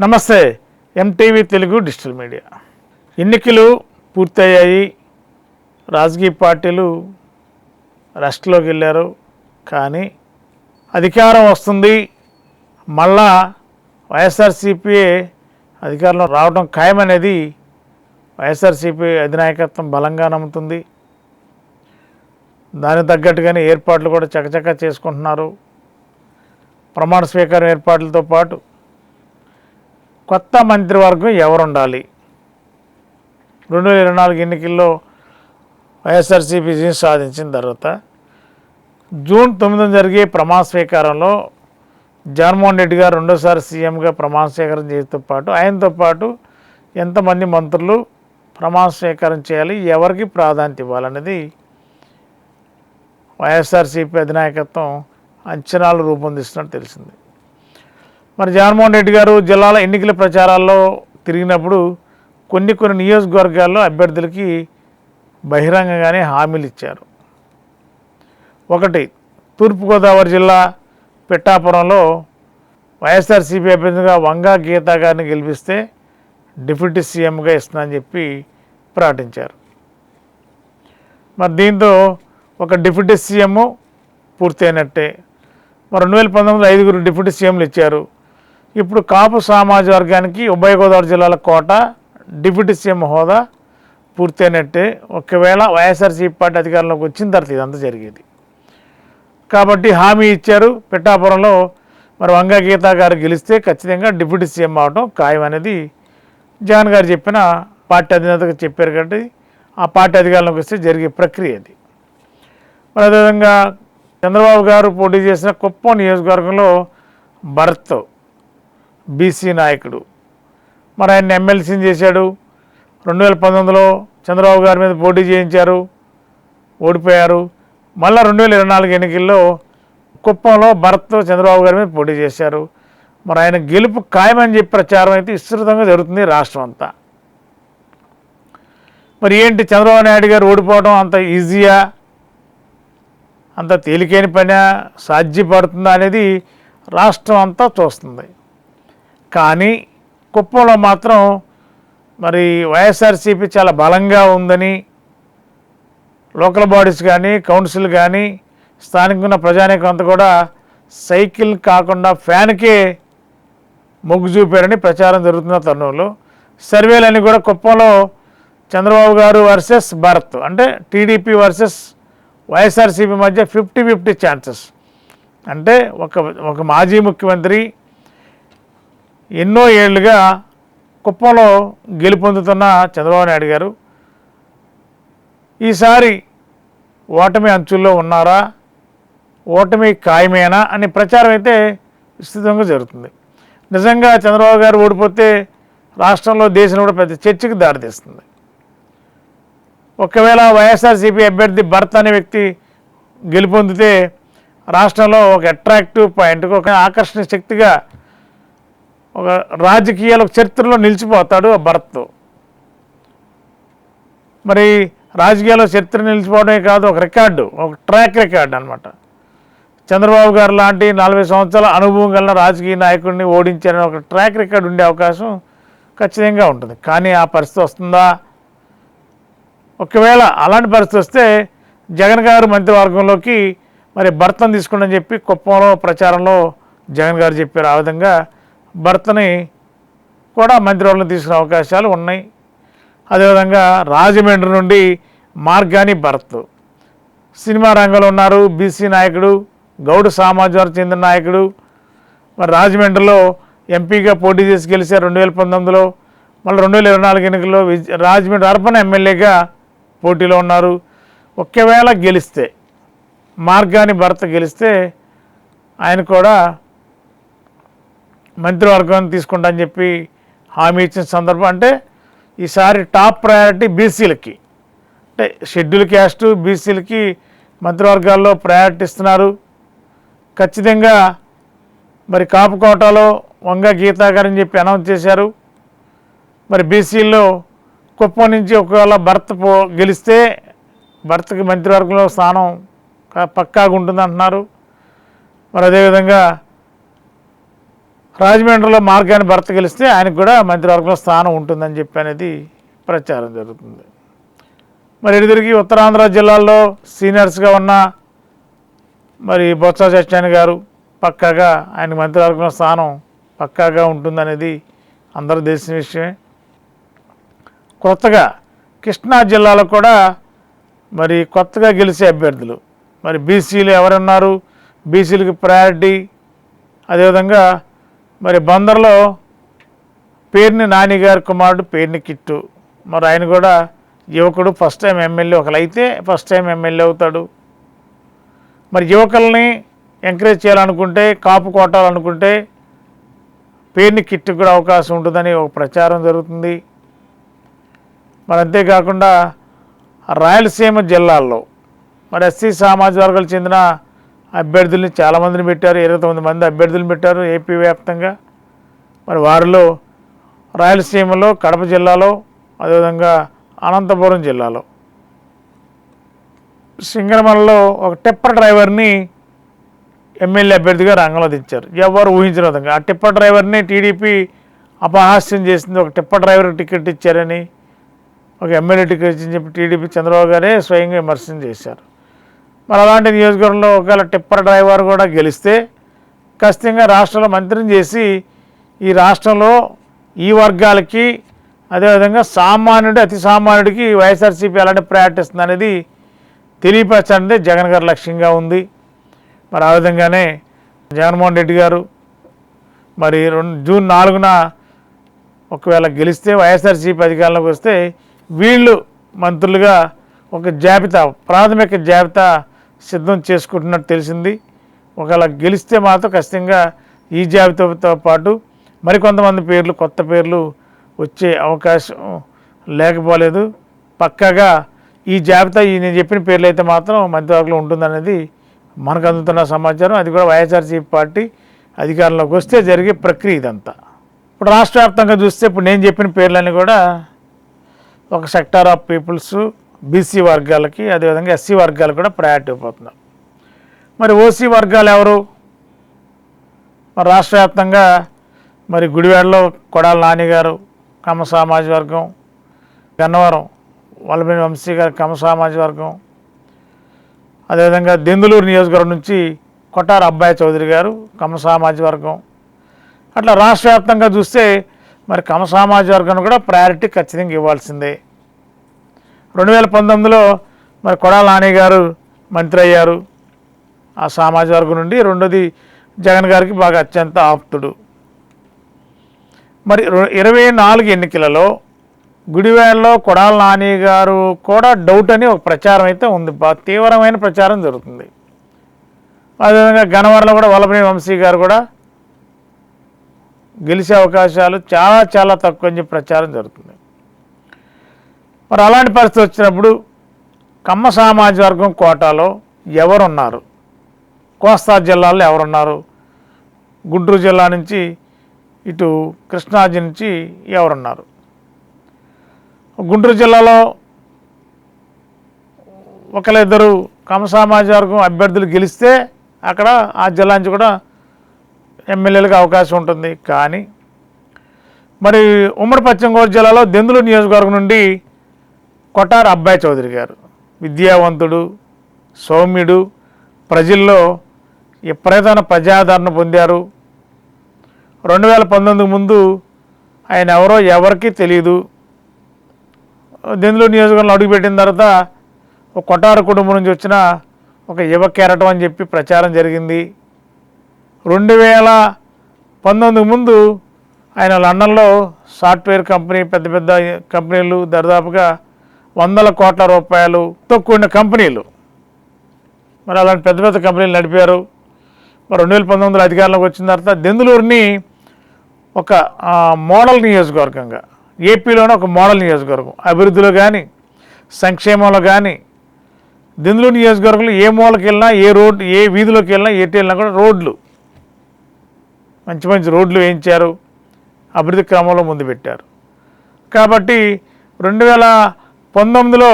నమస్తే MTV Telugu digital media. ఎన్నికలు పూర్తయ్యాయి. రాజకీయ పార్టీలు రెస్ట్లోకి వెళ్ళారు. కానీ అధికారం వస్తుంది. మళ్ళా వైఎస్ఆర్సీపీఏ అధికారంలో రావడం ఖాయమనేది వైఎస్ఆర్సీపీ అధినాయకత్వం బలంగా నమ్ముతుంది. దానికి తగ్గట్టుగానే ఏర్పాట్లు కూడా చకచకా చేసుకుంటున్నారు. ప్రమాణ స్వీకారం ఏర్పాట్లతో పాటు కొత్త మంత్రివర్గం ఎవరు ఉండాలి రెండు వేల ఇరవై నాలుగు ఎన్నికల్లో వైఎస్ఆర్సీపీ విజయం సాధించిన తర్వాత జూన్ తొమ్మిదిన జరిగే ప్రమాణ స్వీకారంలో జగన్మోహన్ రెడ్డి గారు రెండోసారి సీఎంగా ప్రమాణ స్వీకారం చేయడంతో పాటు ఆయనతో పాటు ఎంతమంది మంత్రులు ప్రమాణ స్వీకారం చేయాలి ఎవరికి ప్రాధాన్యత ఇవ్వాలనేది వైఎస్ఆర్సీపీ అధినాయకత్వం అంచనాలు రూపొందిస్తున్నట్టు తెలిసింది. మరి జగన్మోహన్ రెడ్డి గారు జిల్లాల ఎన్నికల ప్రచారాల్లో తిరిగినప్పుడు కొన్ని కొన్ని నియోజకవర్గాల్లో అభ్యర్థులకి బహిరంగంగానే హామీలు ఇచ్చారు. ఒకటి తూర్పుగోదావరి జిల్లా పిట్టాపురంలో వైఎస్ఆర్సీపీ అభ్యర్థిగా వంగా గీతా గారిని గెలిపిస్తే డిప్యూటీ సీఎంగా ఇస్తున్నానని చెప్పి ప్రకటించారు. మరి దీంతో ఒక డిప్యూటీ సీఎం పూర్తయినట్టే. మరి రెండు వేల పంతొమ్మిదిలో ఐదుగురు డిప్యూటీ సీఎంలు ఇచ్చారు. ఇప్పుడు కాపు సమాజ వర్గానికి ఉభయ గోదావరి జిల్లాల కోట డిప్యూటీ సీఎం హోదా పూర్తయినట్టే. ఒకవేళ వైఎస్ఆర్సీపీ పార్టీ అధికారంలోకి వచ్చిన తర్వాత ఇదంతా జరిగేది. కాబట్టి హామీ ఇచ్చారు పిఠాపురంలో. మరి వంగా గీతా గారు గెలిస్తే ఖచ్చితంగా డిప్యూటీ సీఎం అవడం ఖాయం అనేది జగన్ గారు చెప్పిన పార్టీ అధినేతకు చెప్పారు కాబట్టి ఆ పార్టీ అధికారంలోకి వస్తే జరిగే ప్రక్రియ అది. మరి అదేవిధంగా చంద్రబాబు గారు పోటీ చేసిన కుప్పం నియోజకవర్గంలో భరత్ బీసీ నాయకుడు. మరి ఆయన ఎమ్మెల్సీని చేశాడు. రెండు వేల పంతొమ్మిదిలో చంద్రబాబు గారి మీద పోటీ చేయించారు. ఓడిపోయారు. మళ్ళీ రెండు వేల ఇరవై నాలుగు ఎన్నికల్లో కుప్పంలో భరత్ చంద్రబాబు గారి మీద పోటీ చేశారు. మరి ఆయన గెలుపు ఖాయమని చెప్పి ప్రచారం అయితే విస్తృతంగా జరుగుతుంది రాష్ట్రం అంతా. మరి ఏంటి చంద్రబాబు నాయుడు గారు ఓడిపోవడం అంత ఈజీయా? అంత తేలికైన పని? సాధ్యపడుతుందా అనేది రాష్ట్రం అంతా చూస్తుంది. కానీ కుప్పంలో మాత్రం మరి వైఎస్ఆర్సీపీ చాలా బలంగా ఉందని లోకల్ బాడీస్ కానీ కౌన్సిల్ కానీ స్థానికంగా ఉన్న ప్రజానీకం అంతా కూడా సైకిల్ కాకుండా ఫ్యాన్కే మొగ్గు చూపారని ప్రచారం జరుగుతున్న తరుణంలో సర్వేలన్నీ కూడా కుప్పంలో చంద్రబాబు గారు వర్సెస్ భారత్ అంటే టీడీపీ వర్సెస్ వైఎస్ఆర్సీపీ మధ్య ఫిఫ్టీ ఫిఫ్టీ ఛాన్సెస్. అంటే ఒక ఒక మాజీ ముఖ్యమంత్రి ఎన్నో ఏళ్ళుగా కుప్పంలో గెలుపొందుతున్న చంద్రబాబు నాయుడు గారు ఈసారి ఓటమి అంచుల్లో ఉన్నారా ఓటమి ఖాయమేనా అనే ప్రచారం అయితే విస్తృతంగా జరుగుతుంది. నిజంగా చంద్రబాబు గారు ఓడిపోతే రాష్ట్రంలో దేశంలో కూడా పెద్ద చర్చకు దారితీస్తుంది. ఒకవేళ వైఎస్ఆర్సీపీ అభ్యర్థి భర్త అనే వ్యక్తి గెలుపొందితే రాష్ట్రంలో ఒక అట్రాక్టివ్ పాయింట్ ఒక ఆకర్షణ శక్తిగా ఒక రాజకీయాల చరిత్రలో నిలిచిపోతాడు ఆ భరత్ మరి రాజకీయాల్లో చరిత్ర నిలిచిపోవడమే కాదు ఒక రికార్డు ఒక ట్రాక్ రికార్డు అనమాట చంద్రబాబు గారు లాంటి నలభై సంవత్సరాల అనుభవం కలిగిన రాజకీయ నాయకుడిని ఓడించారని ఒక ట్రాక్ రికార్డు ఉండే అవకాశం ఖచ్చితంగా ఉంటుంది. కానీ ఆ పరిస్థితి వస్తుందా? ఒకవేళ అలాంటి పరిస్థితి వస్తే జగన్ గారు మంత్రివర్గంలోకి మరి భర్తను తీసుకుందని చెప్పి కుప్పంలో ప్రచారంలో జగన్ గారు చెప్పారు ఆ విధంగా భర్తని కూడా మంత్రివర్గంలో తీసుకునే అవకాశాలు ఉన్నాయి. అదేవిధంగా రాజమండ్రి నుండి మార్గాని భరత్. సినిమా రంగంలో ఉన్నారు బీసీ నాయకుడు గౌడ సామాజిక చెందిన నాయకుడు. మరి రాజమండ్రిలో ఎంపీగా పోటీ చేసి గెలిచారు రెండు వేల పంతొమ్మిదిలో మళ్ళీ రెండు వేల ఇరవై నాలుగు ఎన్నికల్లో విజ- రాజమండ్రి అర్బన్ ఎమ్మెల్యేగా పోటీలో ఉన్నారు. ఒకవేళ గెలిస్తే మార్గాని భర్త గెలిస్తే ఆయన కూడా మంత్రివర్గాన్ని తీసుకుంటా అని చెప్పి హామీ ఇచ్చిన సందర్భం అంటే ఈసారి టాప్ ప్రయారిటీ బీసీలకి. అంటే షెడ్యూల్ క్యాస్ట్ బీసీలకి మంత్రివర్గాల్లో ప్రయారిటీ ఇస్తున్నారు. ఖచ్చితంగా మరి కాపు కోటాలో వంగ గీతా గారని చెప్పి అనౌన్స్ చేశారు. మరి బీసీల్లో కుప్పం నుంచి ఒకవేళ భర్త పో గెలిస్తే భర్తకి మంత్రివర్గంలో స్థానం పక్కాగా ఉంటుంది అంటున్నారు మరి అదేవిధంగా రాజమండ్రిలో మార్గాన్ని భర్త గెలిస్తే ఆయనకు కూడా మంత్రివర్గంలో స్థానం ఉంటుందని చెప్పి అనేది ప్రచారం జరుగుతుంది. మరి ఇటు తిరిగి ఉత్తరాంధ్ర జిల్లాల్లో సీనియర్స్గా ఉన్న మరి బొత్స సత్యాన్ని గారు పక్కాగా ఆయన మంత్రివర్గంలో స్థానం పక్కాగా ఉంటుందనేది అందరూ తెలిసిన విషయమే. కొత్తగా కృష్ణా జిల్లాలో కూడా మరి కొత్తగా గెలిచే అభ్యర్థులు మరి బీసీలు ఎవరున్నారు? బీసీలకు ప్రయారిటీ అదేవిధంగా మరి బందర్లో పేరుని నానిగారి కుమారుడు పేరుని కిట్టు. మరి ఆయన కూడా యువకుడు ఫస్ట్ టైం ఎమ్మెల్యే ఒకరైతే ఫస్ట్ టైం ఎమ్మెల్యే అవుతాడు. మరి యువకుల్ని ఎంకరేజ్ చేయాలనుకుంటే కాపు కొట్టాలనుకుంటే పేరుని కిట్టు కూడా అవకాశం ఉంటుందని ఒక ప్రచారం జరుగుతుంది. మరి అంతేకాకుండా రాయలసీమ జిల్లాల్లో మరి ఎస్సీ సామాజిక వర్గాలకు చెందిన అభ్యర్థుల్ని చాలామందిని పెట్టారు ఇరవై తొమ్మిది మంది అభ్యర్థులను పెట్టారు ఏపీ వ్యాప్తంగా. మరి వారిలో రాయలసీమలో కడప జిల్లాలో అదేవిధంగా అనంతపురం జిల్లాలో. సింగరమలలో ఒక టిప్పర్ డ్రైవర్ని ఎమ్మెల్యే అభ్యర్థిగా రంగంలో దించారు. ఎవరు ఊహించిన విధంగా. ఆ టిప్పర్ డ్రైవర్ని టీడీపీ అపహాస్యం చేసింది ఒక టిప్పర్ డ్రైవర్కి టికెట్ ఇచ్చారని ఒక ఎమ్మెల్యే టికెట్ ఇచ్చింది చెప్పి టీడీపీ చంద్రబాబు గారే స్వయంగా విమర్శనం చేశారు. మరి అలాంటి నియోజకవర్గంలో ఒకవేళ టిప్పర్ డ్రైవర్ కూడా గెలిస్తే ఖచ్చితంగా రాష్ట్రంలో మంత్రిని చేసి ఈ రాష్ట్రంలో ఈ వర్గాలకి అదేవిధంగా సామాన్యుడు అతి సామాన్యుడికి వైఎస్ఆర్సీపీ ఎలాంటి ప్రయారిటిస్తుంది అనేది తెలియపరచడానికి జగన్ గారి లక్ష్యంగా ఉంది. మరి ఆ విధంగానే జగన్మోహన్ రెడ్డి గారు మరి రెండు జూన్ నాలుగున ఒకవేళ గెలిస్తే వైఎస్ఆర్సీపీ అధికారంలోకి వస్తే వీళ్ళు మంత్రులుగా ఒక జాబితా ప్రాథమిక జాబితా సిద్ధం చేసుకుంటున్నట్టు తెలిసింది. ఒకవేళ గెలిస్తే మాత్రం ఖచ్చితంగా ఈ జాబితాతో పాటు మరికొంతమంది పేర్లు కొత్త పేర్లు వచ్చే అవకాశం లేకపోలేదు. పక్కాగా ఈ జాబితా ఈ నేను చెప్పిన పేర్లు అయితే మాత్రం మధ్యవర్గంలో ఉంటుందనేది మనకు అందుతున్న సమాచారం. అది కూడా వైఎస్ఆర్సీపీ పార్టీ అధికారంలోకి వస్తే జరిగే ప్రక్రియ ఇదంతా. ఇప్పుడు రాష్ట్ర వ్యాప్తంగా చూస్తే ఇప్పుడు నేను చెప్పిన పేర్లన్నీ కూడా ఒక సెక్టార్ ఆఫ్ పీపుల్స్ బీసీ వర్గాలకి అదేవిధంగా ఎస్సీ వర్గాలు కూడా ప్రయారిటీ అయిపోతున్నారు మరి ఓసీ వర్గాలు ఎవరు? మరి రాష్ట్ర వ్యాప్తంగా మరి గుడివాడలో కొడాల నాని గారు సామాజ వర్గం గన్నవరం వల్లభేని వంశీ గారు కమ సామాజ వర్గం అదేవిధంగా దెందులూరు నియోజకవర్గం నుంచి కొట్టారు అబ్బాయి చౌదరి గారు కమ సామాజ వర్గం అట్లా రాష్ట్ర వ్యాప్తంగా చూస్తే మరి కమ సామాజ వర్గాన్ని కూడా ప్రయారిటీ ఖచ్చితంగా ఇవ్వాల్సిందే. రెండు వేల పంతొమ్మిదిలో మరి కొడాల నాని గారు మంత్రి అయ్యారు. ఆ సామాజిక వర్గం నుండి రెండోది జగన్ గారికి బాగా అత్యంత ఆప్తుడు. మరి ఇరవై నాలుగు ఎన్నికలలో గుడివేళ్ళలో కొడాల నాని గారు కూడా డౌట్ అని ఒక ప్రచారం అయితే ఉంది. బా- తీవ్రమైన ప్రచారం జరుగుతుంది. అదేవిధంగా గన్నవరంలో కూడా వల్లభనే వంశీ గారు కూడా గెలిచే అవకాశాలు చాలా చాలా తక్కువ అని చెప్పి ప్రచారం జరుగుతుంది. మరి అలాంటి పరిస్థితి వచ్చినప్పుడు కమ్మ సామాజ వర్గం కోటాలో ఎవరున్నారు? కోస్తా జిల్లాలో ఎవరున్నారు? గుంటూరు జిల్లా నుంచి ఇటు కృష్ణాజీ నుంచి ఎవరున్నారు? గుంటూరు జిల్లాలో ఒకరిద్దరు కమ సామాజిక వర్గం అభ్యర్థులు గెలిస్తే అక్కడ ఆ జిల్లా నుంచి కూడా ఎమ్మెల్యేలకు అవకాశం ఉంటుంది. కానీ మరి ఉమ్మడి పశ్చిమ గోదావరి జిల్లాలో దెందులు నియోజకవర్గం నుండి కొట్టారు అబ్బాయి చౌదరి గారు. విద్యావంతుడు సౌమ్యుడు ప్రజల్లో విపరీతమైన ప్రజాదరణ పొందారు. రెండు వేల పంతొమ్మిది ముందు ఆయన ఎవరో ఎవరికీ తెలియదు దెందులు నియోజకవర్గంలో అడుగుపెట్టిన తర్వాత ఒక కొటారు కుటుంబం నుంచి వచ్చిన ఒక యువ కెరటం అని చెప్పి ప్రచారం జరిగింది. రెండు వేల పంతొమ్మిది ముందు ఆయన లండన్లో సాఫ్ట్వేర్ కంపెనీ పెద్ద పెద్ద కంపెనీలు దరిదాపుగా వందల కోట్ల రూపాయలతో కూడిన కంపెనీలు. మరి అలాంటి పెద్ద పెద్ద కంపెనీలు నడిపారు. మరి రెండు వేల పంతొమ్మిదిలో అధికారంలోకి వచ్చిన తర్వాత దెందులూరుని ఒక మోడల్ నియోజకవర్గంగా ఏపీలోనే ఒక మోడల్ నియోజకవర్గం. అభివృద్ధిలో కానీ సంక్షేమంలో కానీ దెందులూరు నియోజకవర్గంలో ఏ మూలకి వెళ్ళినా ఏ రోడ్ ఏ వీధిలోకి వెళ్ళినా ఎటు వెళ్ళినా కూడా రోడ్లు. మంచి మంచి రోడ్లు వేయించారు అభివృద్ధి క్రమంలో ముందు పెట్టారు. కాబట్టి రెండు వేల పంతొమ్మిదిలో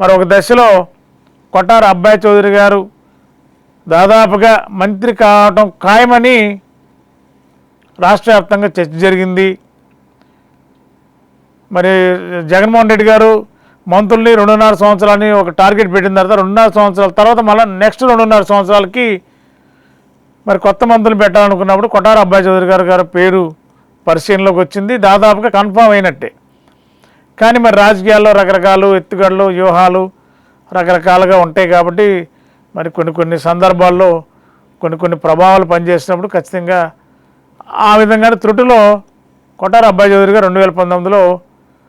మరి ఒక దశలో కొట్టారు అబ్బాయి చౌదరి గారు. దాదాపుగా మంత్రి కావటం ఖాయమని రాష్ట్ర వ్యాప్తంగా చర్చ జరిగింది. మరి జగన్మోహన్ రెడ్డి గారు మంత్రుల్ని రెండున్నర సంవత్సరాలని ఒక టార్గెట్ పెట్టిన తర్వాత రెండున్నర సంవత్సరాల తర్వాత మళ్ళీ నెక్స్ట్ రెండున్నర సంవత్సరాలకి మరి కొత్త మంత్రులు పెట్టాలనుకున్నప్పుడు కొటార అబ్బాయి చౌదరి గారు గారి పేరు పరిశీలనలోకి వచ్చింది. దాదాపుగా కన్ఫామ్ అయినట్టే. కానీ మరి రాజకీయాల్లో రకరకాలు ఎత్తుగడలు వ్యూహాలు రకరకాలుగా ఉంటాయి కాబట్టి మరి కొన్ని కొన్ని సందర్భాల్లో కొన్ని కొన్ని ప్రభావాలు పనిచేసినప్పుడు ఖచ్చితంగా ఆ విధంగానే త్రుటిలో కొట్టార అబ్బాయి చౌదరి గారు రెండు వేల పంతొమ్మిదిలో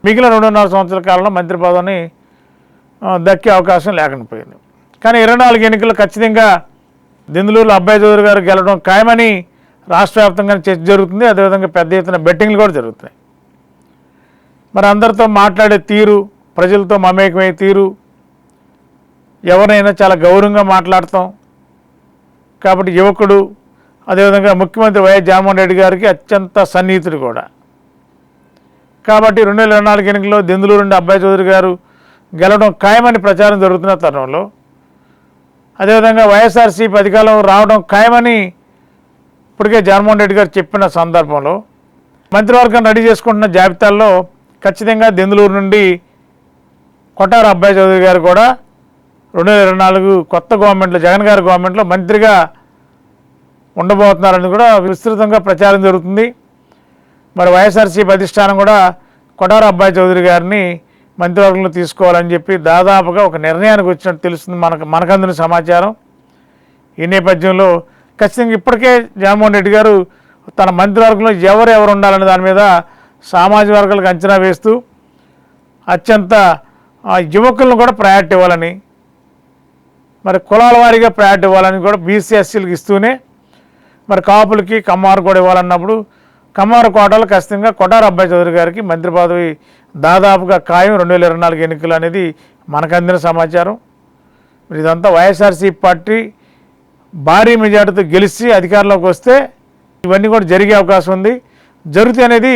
మిగిలిన రెండున్నర సంవత్సరాల కాలంలో మంత్రి పదవిని దక్కే అవకాశం లేకుండా పోయింది కానీ ఇరవై నాలుగు ఎన్నికల్లో ఖచ్చితంగా దిందులూరులో అబ్బాయి చౌదరి గారు గెలవడం ఖాయమని రాష్ట్ర వ్యాప్తంగా చర్చ జరుగుతుంది. అదేవిధంగా పెద్ద ఎత్తున బెట్టింగ్లు కూడా జరుగుతున్నాయి. మరి అందరితో మాట్లాడే తీరు ప్రజలతో మమేకమయ్యే తీరు. ఎవరైనా చాలా గౌరవంగా మాట్లాడతాం. కాబట్టి యువకుడు అదేవిధంగా ముఖ్యమంత్రి వైఎస్ జగన్మోహన్ రెడ్డి గారికి అత్యంత సన్నిహితుడు కూడా. కాబట్టి రెండు వేల ఇరవై నాలుగు ఎన్నికల్లో దెందులూరు నుండి అబ్బాయి చౌదరి గారు గెలవడం ఖాయమని ప్రచారం జరుగుతున్న తరుణంలో అదేవిధంగా వైఎస్ఆర్సీపీ అధికారం రావడం ఖాయమని ఇప్పటికే జగన్మోహన్ రెడ్డి గారు చెప్పిన సందర్భంలో మంత్రివర్గం రెడీ చేసుకుంటున్న జాబితాల్లో ఖచ్చితంగా దెందులూరు నుండి కొట్టార అబ్బాయి చౌదరి గారు కూడా. రెండు వేల ఇరవై నాలుగు కొత్త గవర్నమెంట్లో జగన్ గారి గవర్నమెంట్లో మంత్రిగా ఉండబోతున్నారని కూడా విస్తృతంగా ప్రచారం జరుగుతుంది. మరి వైఎస్ఆర్సీపీ అధిష్టానం కూడా కొటార అబ్బాయి చౌదరి గారిని మంత్రివర్గంలో తీసుకోవాలని చెప్పి దాదాపుగా ఒక నిర్ణయానికి వచ్చినట్టు తెలుస్తుంది మనకు మనకందిన సమాచారం. ఈ నేపథ్యంలో ఖచ్చితంగా ఇప్పటికే జగన్మోహన్ రెడ్డి గారు తన మంత్రివర్గంలో ఎవరు ఎవరు ఉండాలనే దాని మీద సామాజిక వర్గాలకు అంచనా వేస్తూ అత్యంత ఆ, యువకులను కూడా ప్రయారిటీ ఇవ్వాలని మరి కులాల వారీగా ప్రయారిటీ ఇవ్వాలని కూడా బీసీ ఎస్సీలకు ఇస్తూనే మరి కాపులకి కమ్మారు కూడా ఇవ్వాలన్నప్పుడు కమ్మారు కోటలు ఖచ్చితంగా కొటార అబ్బాయి చౌదరి గారికి మంత్రి పదవి దాదాపుగా ఖాయం రెండు వేల ఇరవై నాలుగు ఎన్నికలు అనేది మనకు అందిన సమాచారం. మరి ఇదంతా వైఎస్ఆర్సీ పార్టీ భారీ మెజార్టీతో గెలిచి అధికారంలోకి వస్తే ఇవన్నీ కూడా జరిగే అవకాశం ఉంది. జరుగుతాయి అనేది